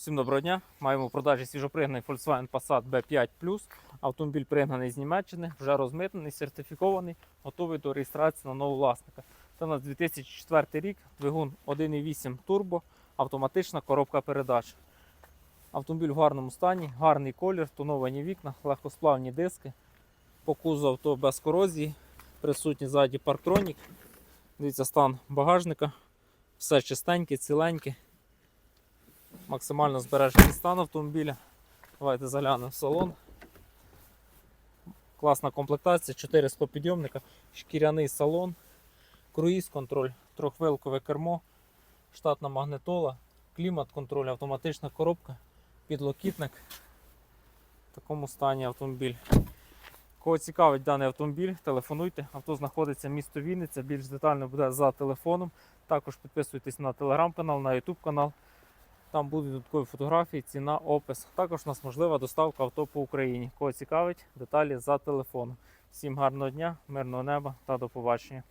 Всім доброго дня. Маємо в продажі свіжопригнаний Volkswagen Passat B5 Автомобіль пригнаний з Німеччини, вже розмитнений, сертифікований, готовий до реєстрації на нового власника. Це у нас 2004 рік, двигун 1.8 турбо, автоматична коробка передач. Автомобіль в гарному стані, гарний колір, тоновані вікна, легкосплавні диски. По кузову авто без корозії, присутній ззаді парктронік. Дивіться стан багажника. Все чистеньке, ціленьке. Максимально збережений стан автомобіля. Давайте заглянемо в салон. Класна комплектація, 4 підйомника, шкіряний салон, круїз контроль, трьохвилкове кермо, штатна магнитола, клімат контроль, автоматична коробка, підлокітник. В такому стані автомобіль. Кого цікавить даний автомобіль, телефонуйте. Авто знаходиться в місто Вінниця. Більш детально буде за телефоном. Також підписуйтесь на телеграм-канал, на YouTube канал. Там будуть додаткові фотографії, ціна, опис. Також у нас можлива доставка авто по Україні. Кого цікавить, деталі за телефоном. Всім гарного дня, мирного неба та до побачення.